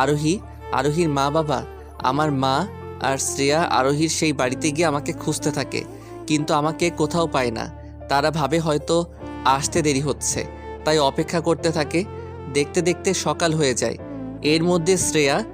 আরোহী, আরোহীর মা বাবা, আমার মা আর শ্রেয়া আরোহীর সেই বাড়িতে গিয়ে আমাকে খুঁজতে থাকে, কিন্তু আমাকে কোথাও পায় না। তারা ভাবে হয়তো আসতে দেরি হচ্ছে, তাই অপেক্ষা করতে থাকে, দেখতে দেখতে সকাল হয়ে যায়। এর মধ্যে শ্রেয়া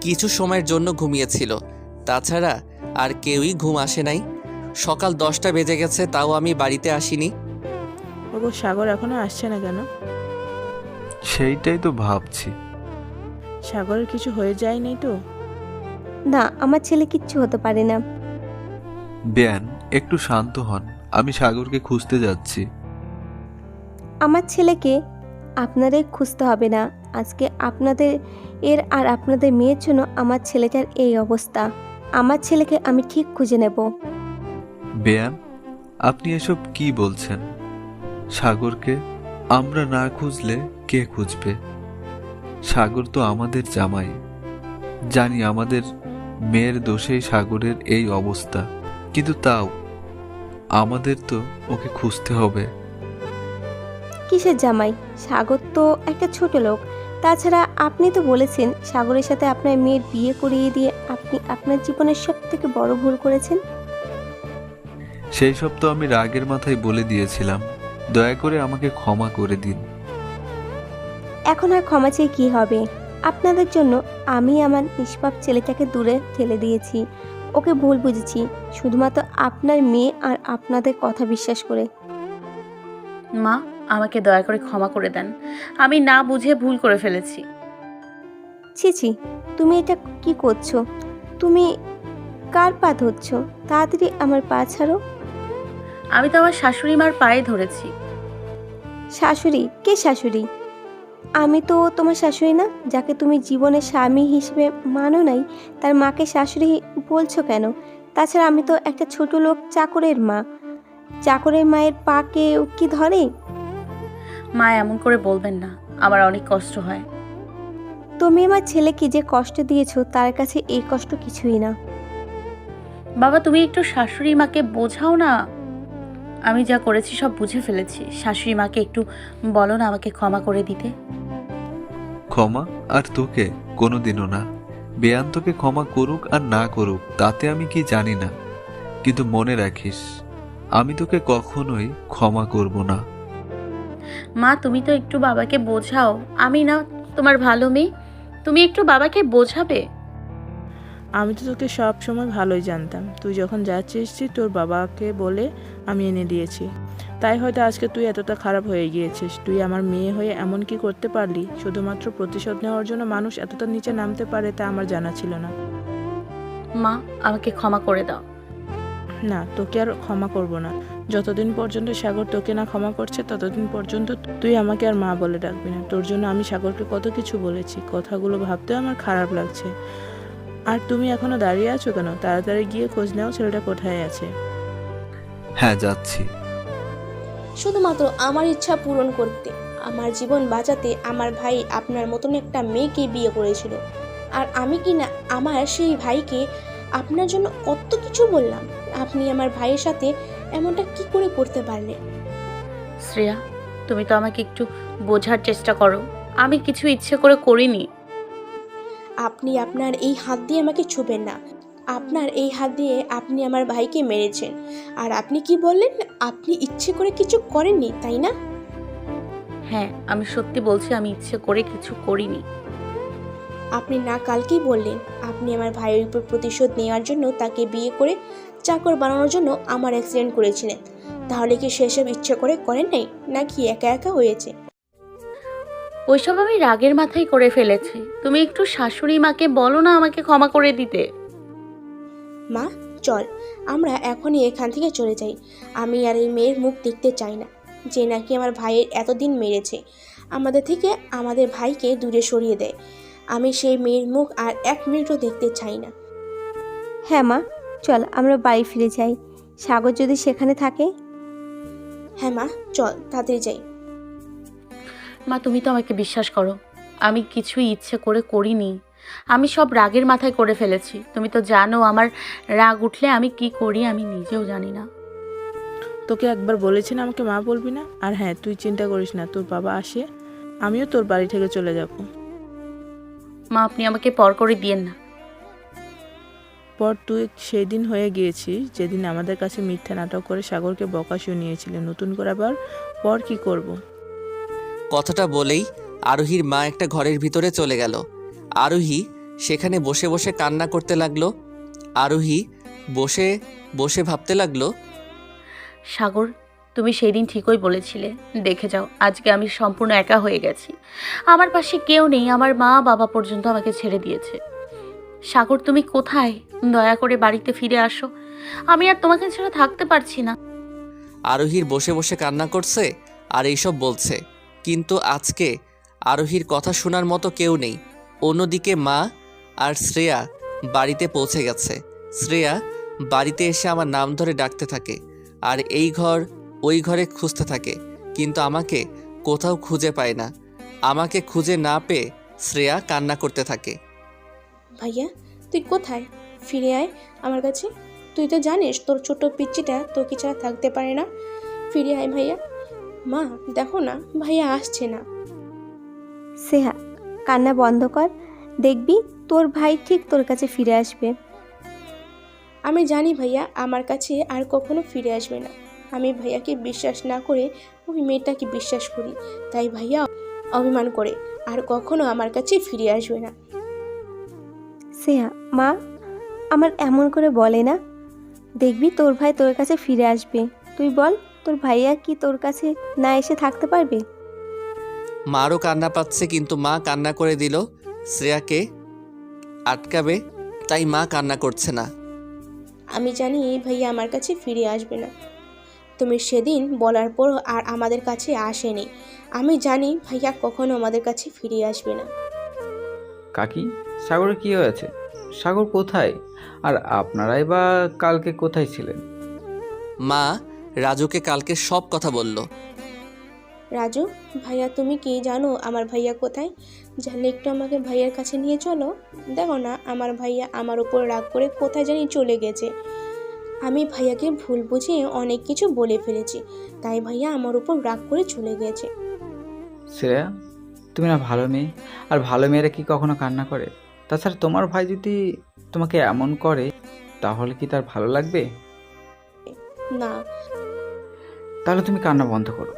কিছু সময়ের জন্য ঘুমিয়েছিল, তাছাড়া আর কেউই ঘুম আসে নাই। সকাল দশটা বেজে গেছে, তাও আমি বাড়িতে আসিনি। ওগো সাগর এখনও আসছে না কেন? সেইটাই তো ভাবছি। সাগরের কিছু হয়ে যায়নি তো? না আমার ছেলে কিচ্ছু হতে পারে না। ব্যান একটু শান্ত হন। আমি সাগরকে খুঁজতে যাচ্ছি। আমার ছেলেকে আপনাদের খুঁজতে হবে না। আজকে আপনাদের এর আর আপনাদের মেয়ের জন্য আমার ছেলেটার এই অবস্থা। আমার ছেলেকে আমি ঠিক খুঁজে নেব। বেয়ান আপনি এসব কি বলছেন? সাগরকে আমরা না খুঁজলে কে খুঁজবে? সাগর তো আমাদের জামাই। জানি আমাদের মেয়ের দোষেই সাগরের এই অবস্থা কিন্তু তাও আমাদের তো ওকে খুঁজতে হবে। কিসের জামাই? সাগর তো একটা ছোট লোক। তাছাড়া আপনি তো বলেছেন সাগরের সাথে আপনার মেয়ের বিয়ে করিয়ে দিয়ে আপনি আপনার জীবনের সব থেকে বড় ভুল করেছেন। সেই সব তো আমি রাগের মাথায় বলে দিয়েছিলাম। দয়া করে আমাকে ক্ষমা করে দিন। এখন আর ক্ষমা চেয়ে কী হবে? আপনাদের জন্য আমি আমার নিষ্পাপ ছেলেটাকে দূরে ঠেলে দিয়েছি। ওকে ভুল বুঝেছি। শুধুমাত্র আপনার মেয়ে আর আপনাদের কথা বিশ্বাস করে। মা আমাকে দয়া করে ক্ষমা করে দেন। আমি না বুঝে ভুল করে ফেলেছি। ছি ছি তুমি এটা কি করছ? তুমি কার পা ধরছ? তাড়াতাড়ি আমার পা ছাড়ো। আমি তো আমার শাশুড়ি মার পায়ে ধরেছি। শাশুড়ি? কে শাশুড়ি? আমি তো তোমার শাশুড়ি না যাকে তুমি জীবনের স্বামী হিসেবে মানো নাই তার মাকে শাশুড়ি বলছো কেন? তাছাড়া আমি তো একটা ছোট লোক চাকরের মা। চাকরের মায়ের পা কেউ কি ধরে? মা এমন করে বলবেন না আমার অনেক কষ্ট হয়। তুমি আমার ছেলেকে যে কষ্ট দিয়েছ তার কাছে এই কষ্ট কিছুই না। বাবা তুমি একটু শাশুড়ি মাকে বোঝাও না। আমি যা করেছি সব বুঝে ফেলেছি। শাশুড়ি মাকে একটু বলো না আমাকে ক্ষমা করে দিতে। ক্ষমা? আর তোকে? কোনোদিনও না। বেয়ান তোকে ক্ষমা করুক আর না করুক তাতে আমি কি জানি না। কিন্তু মনে রাখিস আমি তোকে কখনোই ক্ষমা করব না। মা তুমি তো একটু বাবাকে বোঝাও। আমি না তোমার ভালো মেয়ে। তুমি একটু বাবাকে বোঝাবে। আমি তো তোকে সব সময় ভালোই জানতাম। তুই যখন যা চেয়েছিস তোর বাবাকে বলে আমি এনে দিয়েছি। তাই হয়তো আজকে তুই এতটা খারাপ হয়ে গিয়েছিস। তুই আমার মেয়ে হয়ে এমন কি করতে পারলি? শুধুমাত্র প্রতিশোধ নেওয়ার জন্য মানুষ এতটা নিচে নামতে পারে তা আমার জানা ছিল না। মা আমাকে ক্ষমা করে দাও। না তোকে আর ক্ষমা করব না। যতদিন পর্যন্ত সাগর তোকে না ক্ষমা করছে ততদিন পর্যন্ত তুই আমাকে আর মা বলে ডাকবি না। তোর জন্য আমি সাগরকে কত কিছু বলেছি। কথাগুলো ভাবতেও আমার খারাপ লাগছে। আর তুমি এখনও দাঁড়িয়ে আছো কেন? তাড়াতাড়ি গিয়ে খোঁজ নাও ছেলেটা কোথায় আছে। হ্যাঁ যাচ্ছি। শুধুমাত্র আমার ইচ্ছা পূরণ করতে আমার জীবন বাঁচাতে আমার ভাই আপনার মতন একটা মেয়েকে বিয়ে করেছিল। আর আমি কি না আমার সেই ভাইকে আপনার জন্য কত কিছু বললাম? আপনি আমার ভাইয়ের সাথে এমনটা কি করে করতে পারলেন? শ্রেয়া তুমি তো আমাকে একটু বোঝার চেষ্টা করো। আমি কিছু ইচ্ছে করে করিনি। আপনি আপনার এই হাত দিয়ে আমাকে ছুবেন না। আপনার এই হাত দিয়ে আপনি আমার ভাইকে মেরেছেন। আর আপনি কি বললেন? আপনি ইচ্ছে করে কিছু করেননি তাই না? হ্যাঁ আমি সত্যি বলছি আমি ইচ্ছে করে কিছু করিনি। আপনি না কালকেই বললেন আপনি আমার ভাইয়ের উপর প্রতিশোধ নেওয়ার জন্য তাকে বিয়ে করে চাকর বানানোর জন্য আমার অ্যাক্সিডেন্ট করেছিলেন। তাহলে কি সেসব ইচ্ছে করে করেন নাই? নাকি একা একা হয়েছে? ওইসব আমি রাগের মাথায় করে ফেলেছি। তুমি একটু শাশুড়ি মাকে বলো না আমাকে ক্ষমা করে দিতে। মা চল আমরা এখনই এখান থেকে চলে যাই। আমি আর এই মেয়ের মুখ দেখতে চাই না যে নাকি আমার ভাইয়ের এতদিন মেরেছে। আমাদের থেকে আমাদের ভাইকে দূরে সরিয়ে দেয়। আমি সেই মেয়ের মুখ আর এক মিনিটও দেখতে চাই না। হ্যাঁ মা চল আমরা বাড়ি ফিরে যাই। সাগর যদি সেখানে থাকে? হ্যাঁ মা চল তাড়াতাড়ি যাই। মা তুমি তো আমাকে বিশ্বাস করো। আমি কিছুই ইচ্ছে করে করিনি। আমি সব রাগের মাথায় করে ফেলেছি। তুমি তো জানো আমার রাগ উঠলে আমি কি করি আমি নিজেও জানি না। তোকে একবার বলেছি না আমাকে মা বলবি না? আর হ্যাঁ তুই চিন্তা করিস না তোর বাবা আসে আমিও তোর বাড়ি থেকে চলে যাব। মা আপনি আমাকে পর করে দিয়েন না। পর তুই সেই দিন হয়ে গিয়েছিস যেদিন আমাদের কাছে মিথ্যা নাটক করে সাগরকে বকা শুনিয়েছিলি নতুন করে আবার পর কি করব। কথাটা বলেই আরোহীর মা একটা ঘরের ভিতরে চলে গেল। আরোহী সেখানে বসে বসে কান্না করতে লাগল। আরোহী বসে বসে ভাবতে লাগল সাগর তুমি সেই দিন ঠিকই বলেছিলে। দেখে যাও আজকে আমি সম্পূর্ণ একা হয়ে গেছি। আমার পাশে কেউ নেই আমার মা বাবা পর্যন্ত আমাকে ছেড়ে দিয়েছে। সাগর তুমি কোথায়? দয়া করে বাড়িতে ফিরে আসো। আমি আর তোমাকে ছাড়া থাকতে পারছি না। আরোহীর বসে বসে কান্না করছে আর এইসব বলছে। কিন্তু আজকে আরোহীর কথা শোনার মতো কেউ নেই। অন্যদিকে মা আর শ্রেয়া বাড়িতে পৌঁছে গেছে। শ্রেয়া বাড়িতে এসে আমার নাম ধরে ডাকতে থাকে আর এই ঘর ওই ঘরে খুঁজতে থাকে। কিন্তু আমাকে কোথাও খুঁজে পায় না। আমাকে খুঁজে না পেয়ে শ্রেয়া কান্না করতে থাকে। ভাইয়া, তুই কোথায়? ফিরে আয় আমার কাছে। তুই তো জানিস তোর ছোট পিচ্চিটা তোকে ছাড়া থাকতে পারে না। ফিরে আয় ভাইয়া। মা দেখো না ভাইয়া আসছে না। সেহা কান্না বন্ধ কর। দেখবি তোর ভাই ঠিক তোর কাছে ফিরে আসবে। আমি জানি ভাইয়া আমার কাছে আর কখনো ফিরে আসবে না। আমি ভাইয়াকে বিশ্বাস না করে ওই মেয়েটাকে বিশ্বাস করি। তাই ভাইয়া অভিমান করে আর কখনো আমার কাছে ফিরে আসবে না। সেহা মা আমার এমন করে বলে না। দেখবি তোর ভাই তোর কাছে ফিরে আসবে। তুই বল। তোর ভাইয়া কি তোর কাছে না এসে থাকতে পারবে? মারও কান্না পাচ্ছে কিন্তু মা কান্না করে দিল। শ্রেয়াকে আটকাবে তাই মা কান্না করছে না। আমি জানি ভাইয়া আমার কাছে ফিরে আসবে না। তুমি সেদিন বলার পর আর আমাদের কাছে আসেনি। আমি জানি ভাইয়া কখনো আমাদের কাছে ফিরে আসবে না। কাকি সাগরের কি হয়েছে? সাগর কোথায়? আর আপনারাই বা কালকে কোথায় ছিলেন? মা রাজুকে কালকে সব কথা বলল। রাজু ভাইয়া তুমি কি জানো আমার ভাইয়া কোথায়? জানলে একটু আমাকে ভাইয়ার কাছে নিয়ে চলো। দেখো না আমার ভাইয়া আমার উপর রাগ করে কোথায় জানি চলে গেছে। আমি ভাইয়াকে ভুল বুঝে অনেক কিছু বলে ফেলেছি। তাই ভাইয়া আমার উপর রাগ করে চলে গেছে। শ্রেয়া তুমি না ভালো মেয়ে। আর ভালো মেয়েরা কি কখনো কান্না করে? তাছাড়া তোমার ভাই যদি তোমাকে এমন করে তাহলে কি তার ভালো লাগবে? না তাহলে তুমি কান্না বন্ধ করো।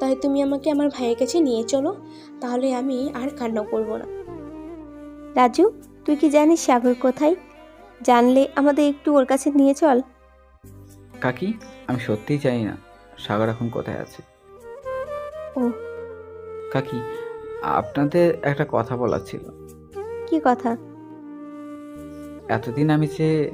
তাই তুমি আমাকে আমার ভাইয়ের কাছে নিয়ে চলো তাহলে আমি আর কান্না করব না। রাজু তুই কি জানিস সাগর কোথায়? জানলে আমাদের একটু ওর কাছে নিয়ে চল। কাকি আমি সত্যিই জানি না সাগর এখন কোথায় আছে। ও। কাকি আপনাদের একটা কথা বলার ছিল। কি কথা? এতদিন আমি যে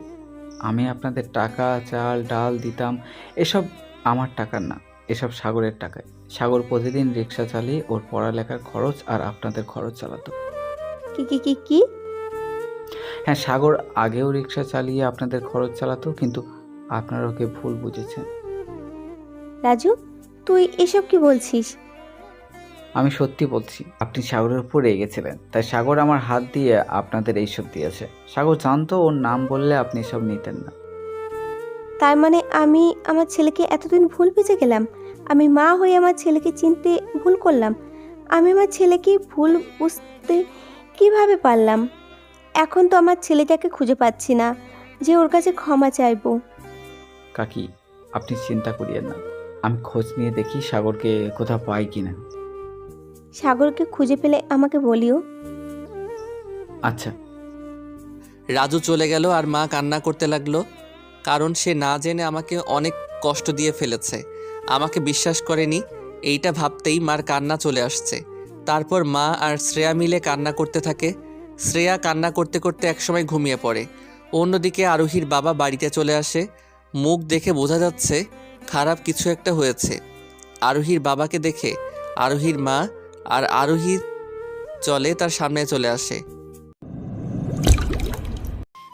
আমি আপনাদের টাকা চাল ডাল দিতাম এসব আমার টাকার না এসব সাগরের টাকায়। সাগর প্রতিদিন রিক্সা চালিয়ে ওর পড়ালেখার খরচ আর আপনাদের খরচ চালাতো। কি কি কি কি? হ্যাঁ সাগর আগেও রিক্সা চালিয়ে আপনাদের খরচ চালাতো কিন্তু আপনারা ওকে ভুল বুঝেছেন। রাজু তুই এসব কি বলছিস? আমি সত্যি বলছি আপনি সাগরের উপর রেগেছিলেন তাই সাগর আমার হাত দিয়ে আপনাদের এইসব দিয়েছে। সাগর জানতো ওর নাম বললে আপনি সব নিতেন না। তার মানে আমি আমার ছেলেকে এতদিন ভুল বুঝে গেলাম। আমি মা হয়ে আমার ছেলেকে চিনতে ভুল করলাম। আমি আমার ছেলেকে ভুল বুঝতে কীভাবে পারলাম? এখন তো আমার ছেলেটাকে খুঁজে পাচ্ছি না। যে ওর কাছে ক্ষমা চাইব। কাকি আপনি চিন্তা করিয়েন না। আমি খোঁজ নিয়ে দেখি সাগরকে কোথাও পাই কিনা। সাগরকে খুঁজে পেলে আমাকে বলিও। আচ্ছা। রাজু চলে গেল আর মা কান্না করতে লাগল। কারণ সে না জেনে আমাকে অনেক কষ্ট দিয়ে ফেলেছে। আমাকে বিশ্বাস করেনি, এইটা ভাবতেই মার কান্না চলে আসছে। তারপর মা আর শ্রেয়া মিলে কান্না করতে থাকে। শ্রেয়া কান্না করতে করতে একসময় ঘুমিয়ে পড়ে। অন্যদিকে আরোহীর বাবা বাড়িতে চলে আসে। মুখ দেখে বোঝা যাচ্ছে, খারাপ কিছু একটা হয়েছে। আরোহীর বাবাকে দেখে, আরোহীর মা আর আরোহীর চলে তার সামনে চলে আসে।